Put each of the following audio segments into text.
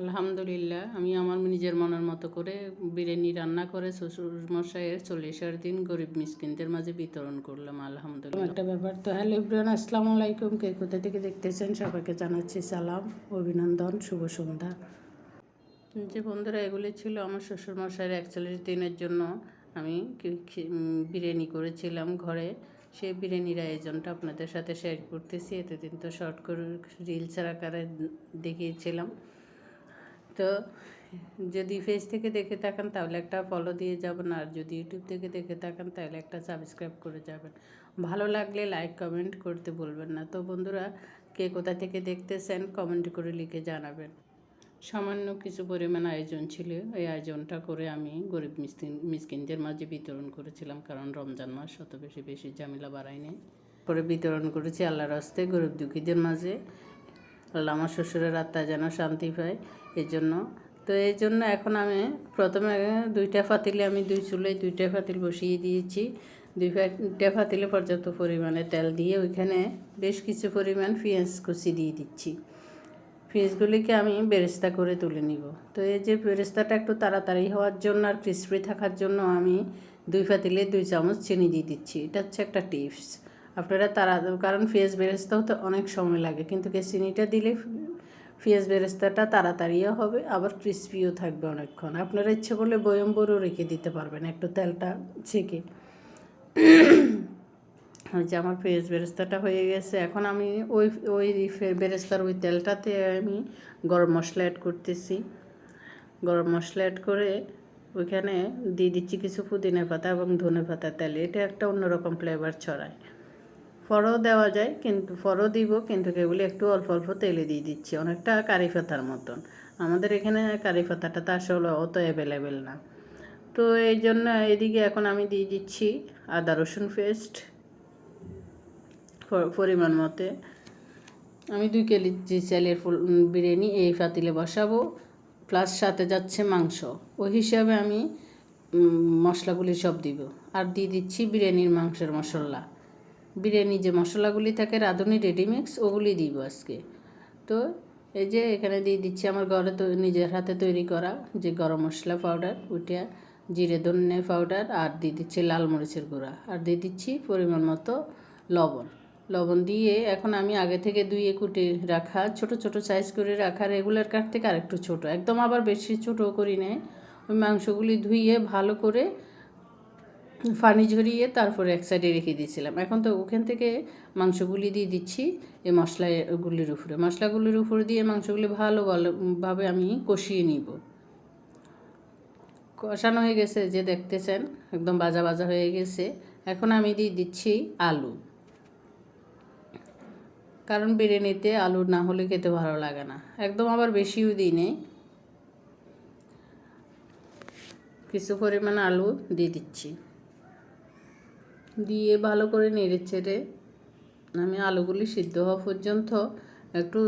আলহামদুলিল্লাহ আমি আমার নিজের মনের মতো করে বিরিয়ানি রান্না করে শ্বশুর মশাইয়ের চল্লিশের দিন গরিব মিসকিনদের মাঝে বিতরণ করলাম আলহামদুলিল্লাহ। একটা ব্যাপার তো হ্যালো ইব্রান আসসালামু আলাইকুম। কে কোথা থেকে দেখতেছেন? সবাইকে জানাচ্ছি সালাম অভিনন্দন শুভ সন্ধ্যা। যে বন্ধুরা এগুলি ছিল আমার শ্বশুর মশাইয়ের একচল্লিশ দিনের জন্য আমি বিরিয়ানি করেছিলাম ঘরে। সেই বিরিয়ানির আয়োজনটা আপনাদের সাথে শেয়ার করতেছি। এতদিন তো শর্ট করে রিলসের আকারে দেখিয়েছিলাম। তো যদি ফেস থেকে দেখে থাকেন তাহলে একটা ফলো দিয়ে যাবেন। আর যদি ইউটিউব থেকে দেখে থাকেন তাহলে একটা সাবস্ক্রাইব করে যাবেন। ভালো লাগলে লাইক কমেন্ট করতে বলবেন না। তো বন্ধুরা, কে কোথা থেকে দেখতেছেন কমেন্ট করে লিখে জানাবেন। সামান্য কিছু পরিমাণ আয়োজন ছিল। এই আয়োজনটা করে আমি গরিব মিসকিন, মিসকিনদের মাঝে বিতরণ করেছিলাম, কারণ রমজান মাস অত বেশি বেশি ঝামেলা বাড়াই নেই করে বিতরণ করেছি আল্লাহর হস্তে গরিব দুঃখীদের মাঝে। আল্লাহ আমার শ্বশুরের আত্মা যেন শান্তি পায় এই জন্য তো এই জন্য এখন আমি প্রথমে দুইটা ফাতিলে আমি দুই চুলায় দুইটা ফাতিল বসিয়ে দিয়েছি। দুই দুইটা ফাতিলে পর্যাপ্ত পরিমাণে তেল দিয়ে ওইখানে বেশ কিছু পরিমাণ পেঁয়াজ কুচি দিয়ে দিচ্ছি। পেঁয়াজগুলিকে আমি বেরেস্তা করে তুলে নিব। তো এই যে বেরেস্তাটা একটু তাড়াতাড়ি হওয়ার জন্য আর ক্রিসপি থাকার জন্য আমি দুই ফাতিলে দুই চামচ চিনি দিয়ে দিচ্ছি। এটা হচ্ছে একটা টিপস আপনারা তারা কারণ পেঁয়াজ বেরেস্তাও তো অনেক সময় লাগে, কিন্তু কি চিনিটা দিলে পেঁয়াজ বেরেস্তাটা তাড়াতাড়িও হবে, আবার ক্রিসপিও থাকবে অনেকক্ষণ। আপনারা ইচ্ছে করলে বয়ম রেখে দিতে পারবেন, একটু তেলটা ছেঁকে। যে আমার পেঁয়াজ বেরেস্তাটা হয়ে গেছে, এখন আমি ওই ওই বেরেস্তার ওই তেলটাতে আমি গরম মশলা অ্যাড করতেছি। গরম মশলা অ্যাড করে ওইখানে দিয়ে দিচ্ছি কিছু পুদিনা পাতা এবং ধনে পাতা তেল, এটা একটা অন্যরকম ফ্লেভার ছড়ায়। ফড়ও দেওয়া যায়, কিন্তু ফড়ও দিব, কিন্তু এগুলি একটু অল্প অল্প তেলে দিয়ে দিচ্ছি, অনেকটা কারি পাতার মতন। আমাদের এখানে কারি পাতাটা তো আসলে অত অ্যাভেলেবেল না। তো এই জন্য এদিকে এখন আমি দিয়ে দিচ্ছি আদা রসুন পেস্ট পরিমাণ মতে। আমি দুই কেজি চালের ফুল বিরিয়ানি এই পাতিলে বসাবো প্লাস সাথে যাচ্ছে মাংস। ওই হিসাবে আমি মশলাগুলি সব দিব। আর দিয়ে দিচ্ছি বিরিয়ানির মাংসের মশলা। বিরিয়ানি যে মশলাগুলি থাকে, রাঁধুনি রেডিমিক্স ওগুলি দিব আজকে। তো এই যে এখানে দিয়ে দিচ্ছি আমার ঘরে তো নিজের হাতে তৈরি করা যে গরম মশলা পাউডার ওইটা, জিরে, ধনে পাউডার আর দিয়ে দিচ্ছি লাল মরিচের গুঁড়া। আর দিয়ে দিচ্ছি পরিমাণ মতো লবণ। লবণ দিয়ে এখন আমি আগে থেকে ধুয়ে কুটে রাখা, ছোট ছোট সাইজ করে রাখা রেগুলার কাট থেকে আরেকটু ছোট। একদম আবার বেশি ছোটো করি নেয় ওই মাংসগুলি ধুয়ে ভালো করে পানি ঝরিয়ে তারপরে এক সাইডে রেখে দিয়েছিলাম। এখন তো ওখান থেকে মাংসগুলি দিয়ে দিচ্ছি এই মশলাগুলির উপরে। মশলাগুলির উপরে দিয়ে মাংসগুলি ভালো ভালোভাবে আমি কষিয়ে নিব। কষানো হয়ে গেছে যে দেখতেছেন, একদম বাজা বাজা হয়ে গেছে। এখন আমি দিয়ে দিচ্ছি আলু। কারণ বিরিয়ানিতে আলু না হলে খেতে ভালো লাগে না। একদম আবার বেশিও দিই নেই কিছু পরিমাণ আলু দিয়ে দিচ্ছি। দিয়ে ভালো করে নেড়ে চেড়ে আমি আলুগুলি সিদ্ধ হওয়া পর্যন্ত একটু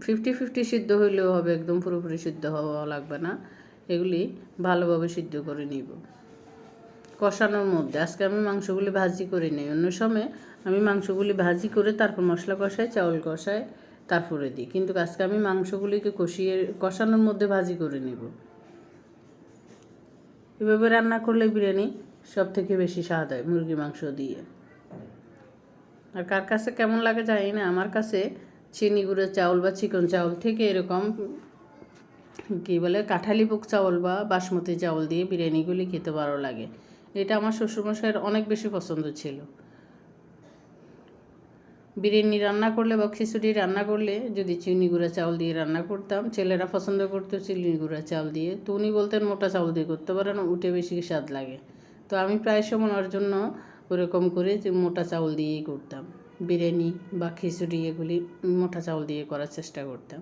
ফিফটি ফিফটি সিদ্ধ হইলেও হবে, একদম পুরোপুরি সিদ্ধ হওয়া লাগবে না। এগুলি ভালোভাবে সিদ্ধ করে নিব। কষানোর মধ্যে, আজকে আমি মাংসগুলি ভাজি করে নিই, অন্য সময় আমি মাংসগুলি ভাজি করে তারপর মশলা কষাই, চাউল কষাই, তারপরে দিই। কিন্তু আজকে আমি মাংসগুলিকে কষিয়ে, কষানোর মধ্যে ভাজি করে নিব। এভাবে রান্না করলে বিরিয়ানি সব থেকে বেশি স্বাদ হয় মুরগি মাংস দিয়ে। আর কার কাছে কেমন লাগে জানি না, আমার কাছে চিনি গুঁড়ো চাউল বা চিকন চাউল থেকে এরকম কী বলে কাঁঠালি বুক চাউল বা বাসমতি চাউল দিয়ে বিরিয়ানিগুলি খেতে ভালো লাগে। এটা আমার শ্বশুরমশাইয়ের অনেক বেশি পছন্দ ছিল। বিরিয়ানি রান্না করলে বা খিচুড়ি রান্না করলে যদি চিনি গুঁড়া চাউল দিয়ে রান্না করতাম, ছেলেরা পছন্দ করতো চিনি গুঁড়া চাউল দিয়ে। তো উনি বলতেন মোটা চাউল দিয়ে করতে পারেন, উঠে বেশি স্বাদ লাগে। তো আমি প্রায় সময় ওর জন্য ওরকম করে যে মোটা চাউল দিয়েই করতাম। বিরিয়ানি বা খিচুড়ি এগুলি মোটা চাউল দিয়ে করার চেষ্টা করতাম।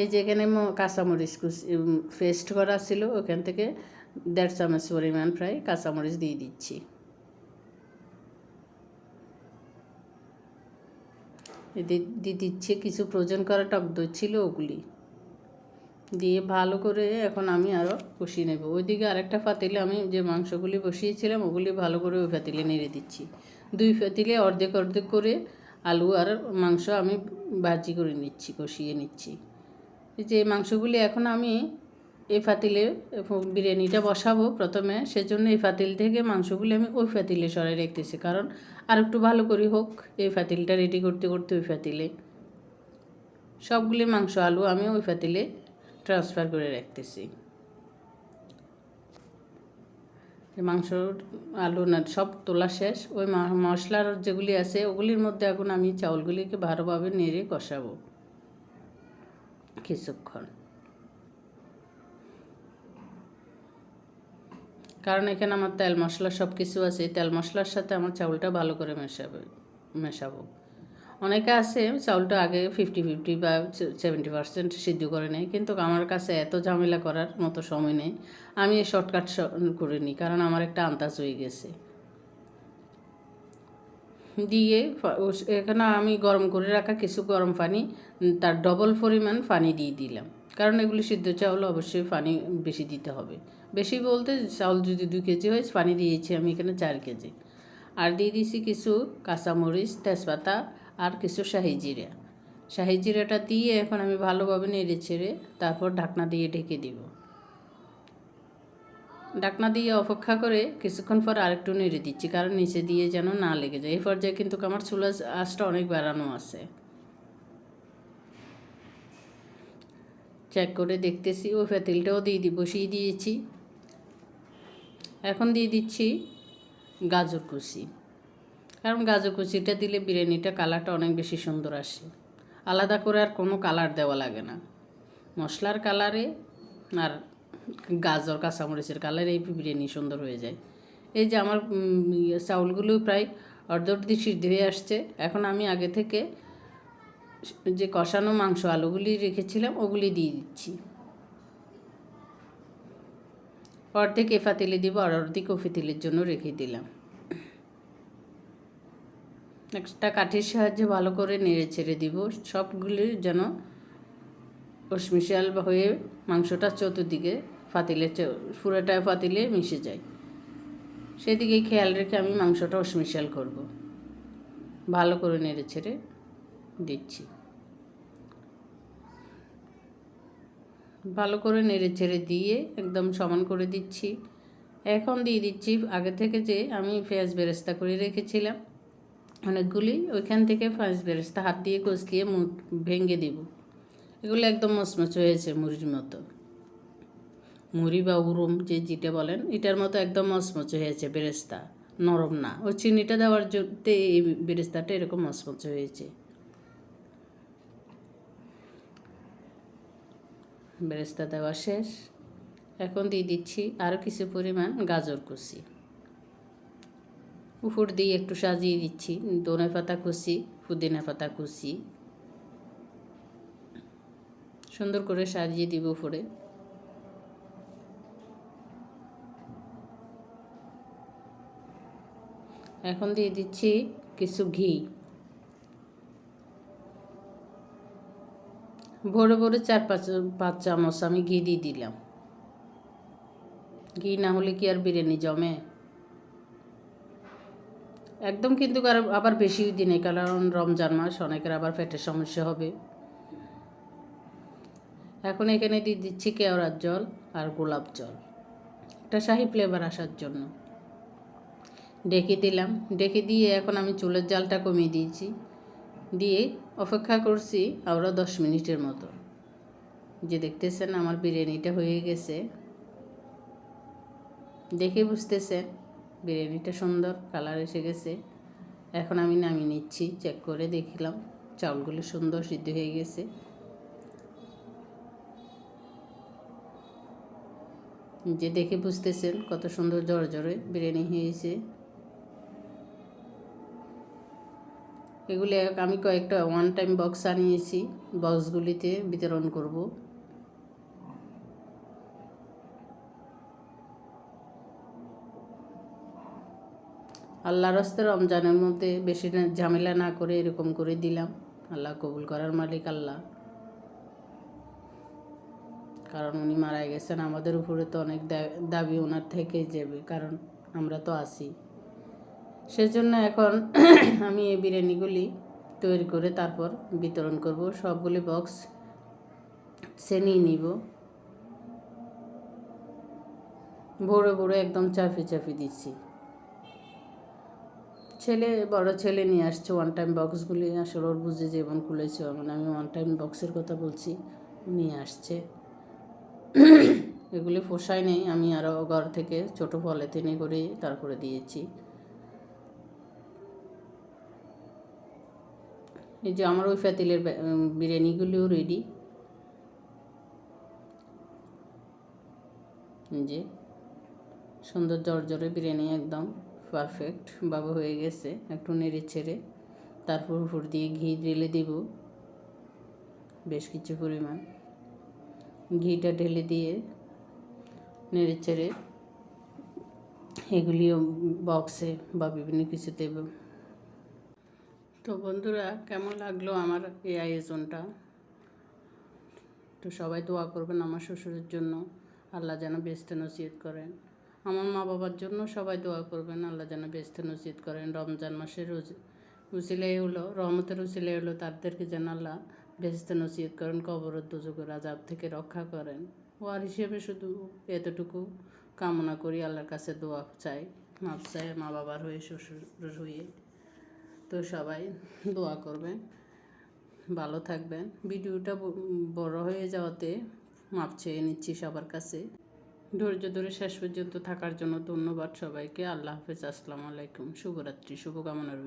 এই যে এখানে কাঁচামরিচ পেস্ট করা ছিল, ওখান থেকে দেড় চামচ পরিমাণ প্রায় কাঁচামরিচ দিয়ে দিচ্ছি। দিয়ে দিচ্ছে, কিছু প্রয়োজন করা টক দই ছিল ওগুলি। দিয়ে ভালো করে এখন আমি আরও কষিয়ে নেব। ওইদিকে আরেকটা ফাতিলে আমি যে মাংসগুলি বসিয়েছিলাম, ওগুলি ভালো করে ওই পাতিলে নেড়ে দিচ্ছি। দুই ফাতিলে অর্ধেক অর্ধেক করে আলু আর মাংস আমি ভাজি করে নিচ্ছি, কষিয়ে নিচ্ছি। যে মাংসগুলি এখন আমি এই ফাতিলে বিরিয়ানিটা বসাবো প্রথমে, সেজন্য এই ফাতিল থেকে মাংসগুলি আমি ওই ফাতিলে সরাই রাখতেছি। কারণ আর একটু ভালো করে হোক, এই ফাতিলটা রেডি করতে করতে ওই ফাতিলে। সবগুলি মাংস, আলু আমি ওই ফাতিলে ট্রান্সফার করে রাখতেছি। মাংস, আলু না, সব তোলা শেষ। ওই মশলার যেগুলি আছে, ওগুলির মধ্যে এখন আমি চাউলগুলিকে ভালোভাবে নেড়ে কষাবো। কিছুক্ষণ। কারণ এখানে আমার তেল মশলা সব কিছু আছে তেল মশলার সাথে আমার চাউলটা ভালো করে মেশাবে, মেশাবো। অনেকে আছে, চাউলটা আগে ফিফটি ফিফটি বা সেভেন্টি পার্সেন্ট সিদ্ধ করে নেয়, কিন্তু আমার কাছে এত ঝামেলা করার মতো সময় নেই। আমি এই শর্টকাট করে নিই, কারণ আমার একটা আন্দাজ হয়ে গেছে। দিয়ে এখানে আমি গরম করে রাখা কিছু গরম পানি তার ডবল পরিমাণ পানি দিয়ে দিলাম। কারণ এগুলি সিদ্ধ চাউল অবশ্যই পানি বেশি দিতে হবে। বেশি বলতে চাউল যদি দু কেজি হয়, পানি দিয়েছি আমি এখানে চার কেজি। আর দিয়ে দিয়েছি কিছু কাঁচামরিচ, তেজপাতা আর কিছু শাহি জিরা। শাহি জিরাটা দিয়ে এখন আমি ভালোভাবে নেড়ে ছেড়ে তারপর ঢাকনা দিয়ে ঢেকে দিব। ঢাকনা দিয়ে অপেক্ষা করে কিছুক্ষণ পর আরেকটু নেড়ে দিচ্ছি, কারণ নিচে দিয়ে যেন না লেগে যায়। এই পর্যায়ে কিন্তু আমার চুলা আঁচটা অনেক বাড়ানো আছে। চেক করে দেখতেছি, ওই ফেতিলটাও দিয়ে দি, বসিয়ে দিয়েছি। এখন দিয়ে দিচ্ছি গাজর কুচি। কারণ গাজর কুচিটা দিলে বিরিয়ানিটা কালারটা অনেক বেশি সুন্দর আসে। আলাদা করে আর কোনো কালার দেওয়া লাগে না। মশলার কালারে আর গাজর, কাঁচামরিচের কালারে এই বিরিয়ানি সুন্দর হয়ে যায়। এই যে আমার চাউলগুলো প্রায় অর্ধ সিদ্ধ হয়ে আসছে। এখন আমি আগে থেকে যে কষানো মাংস আলুগুলি রেখেছিলাম, ওগুলি দিয়ে দিচ্ছি। অর্ধেক এফা তেলে দিব আর অর্ধেক কফি তেলের জন্য রেখে দিলাম। একটা কাঠির সাহায্যে ভালো করে নেড়ে ছেড়ে দিব। সবগুলি যেন রসমিশাল হয়ে মাংসটা চতুর্দিকে ফাতিলে পুরোটা ফাতিলে মিশে যায়। সেদিকে খেয়াল রেখে আমি মাংসটা রসমিশাল করব। ভালো করে নেড়ে ছেড়ে দিচ্ছি। ভালো করে নেড়ে ছেড়ে দিয়ে একদম সমান করে দিচ্ছি। এখন দিয়ে দিচ্ছি আগে থেকে যে আমি পেঁয়াজ বেরেস্তা করে রেখেছিলাম। অনেকগুলি, ওইখান থেকে পেঁয়াজ বেরেস্তা হাত দিয়ে কষলিয়ে মুখ ভেঙে দিব। এগুলো একদম মচমচ হয়েছে মুড়ির মতো। মুড়ি বা উরুম যে যেটা বলেন, এটার মতো একদম মচমচ হয়েছে বেরেস্তা। নরম না। ওই চিনিটা দেওয়ার জন্য এই বেরেস্তাটা এরকম মচমচ হয়েছে। বেরেস্তা দেওয়া শেষ। এখন দিয়ে দিচ্ছি আরও কিছু পরিমাণ গাজর কুচি। উপর দিয়ে একটু সাজিয়ে দিচ্ছি দনে পাতা কুচি, পুদিনা পাতা কুচি। সুন্দর করে সাজিয়ে দিব উপরে। এখন দিয়ে দিচ্ছি কিছু ঘি। ভরে ভরে চার পাঁচ পাঁচ চামচ আমি ঘি দিয়ে দিলাম। ঘি না হলে কি আর বিরিয়ানি জমে? একদম কিন্তু আবার বেশি দিনে, কারণ রমজান মাস, অনেকের আবার পেটের সমস্যা হবে। এখন এখানে দিয়ে দিচ্ছি কেওড়ার জল আর গোলাপ জল। একটা শাহি ফ্লেভার আসার জন্য। ডেকে দিলাম। ডেকে দিয়ে এখন আমি চুলের জালটা কমিয়ে দিয়েছি। দিয়ে অপেক্ষা করছি আবারও দশ মিনিটের মতো। যে দেখতেছেন আমার বিরিয়ানিটা হয়ে গেছে। দেখে বুঝতেছেন? বিরিয়ানিটা সুন্দর, কালার এসে গেছে। এখন আমি নামিয়ে নিচ্ছি চেক করে দেখলাম। চাউলগুলো সুন্দর সিদ্ধ হয়ে গেছে। যে দেখে বুঝতেছেন কত সুন্দর জড় জড়ে বিরিয়ানি হয়েছে। এগুলি আমি কয়েকটা ওয়ান টাইম বক্স আনিয়েছি বক্সগুলিতে বিতরণ করব। আল্লাহ রাস্তে রমজানের মধ্যে বেশি ঝামেলা না করে এরকম করে দিলাম। আল্লাহ কবুল করার মালিক আল্লাহ। কারণ উনি মারা গেছেন, আমাদের উপরে তো অনেক দাবি ওনার থেকেই যাবে, কারণ আমরা তো আসি সেজন্য এখন আমি এই বিরিয়ানিগুলি তৈরি করে তারপর বিতরণ করব। সবগুলি বক্স নিয়ে নিব। ভোরে ভোরে একদম চাফি চাফি দিচ্ছি। ছেলে, বড় ছেলে নিয়ে আসছে ওয়ান টাইম বক্সগুলি আসলে ওর বুঝে জীবন খুলেছে। মানে আমি ওয়ান টাইম বক্সের কথা বলছি, নিয়ে আসছে। এগুলি পোষায় নেই। আমি আরও ঘর থেকে ছোটো পলিথিনে করে তারপরে দিয়েছি। এই যে আমার ওই ফ্যাতিলের বিরিয়ানিগুলিও রেডি যে সুন্দর জর্জরে বিরিয়ানি একদম। পারফেক্ট ভাবে হয়ে গেছে, একটু নেড়ে ছেড়ে তারপর উপর দিয়ে ঘি ঢেলে দিব, বেশ কিছু পরিমাণ। ঘিটা ঢেলে দিয়ে নেড়ে ছেড়ে এগুলিও বক্সে বা বিভিন্ন কিছুতে তো বন্ধুরা, কেমন লাগল আমার এই আয়োজনটা? তো সবাই দোয়া করবেন আমার শ্বশুরের জন্য। আল্লাহ যেন বেস্তে নসিহত করেন। আমার মা বাবার জন্য সবাই দোয়া করবেন, আল্লাহ যেন বেস্তে নসিহত করেন। রমজান মাসের রোজ উসিলাই হলো, রহমতের উসিলাই হলো, তাদেরকে যেন আল্লাহ বেস্তে নসিহত করেন, কবর দুযোগের আজাব থেকে রক্ষা করেন। ওয়ার হিসেবে শুধু এতটুকু কামনা করি, আল্লাহর কাছে দোয়া চাই মাপ চাই মা বাবার হয়ে শ্বশুর হয়ে। তো সবাই দোয়া করবেন, ভালো থাকবেন। ভিডিওটা বড় হয়ে যাওয়াতে মাপ চেয়ে নিচ্ছি সবার কাছে। ধৈর্য ধরে শেষ পর্যন্ত থাকার জন্য ধন্যবাদ সবাইকে। আল্লাহ হাফেজ, আসসালামু আলাইকুম। শুভরাত্রি, শুভকামনা রইল।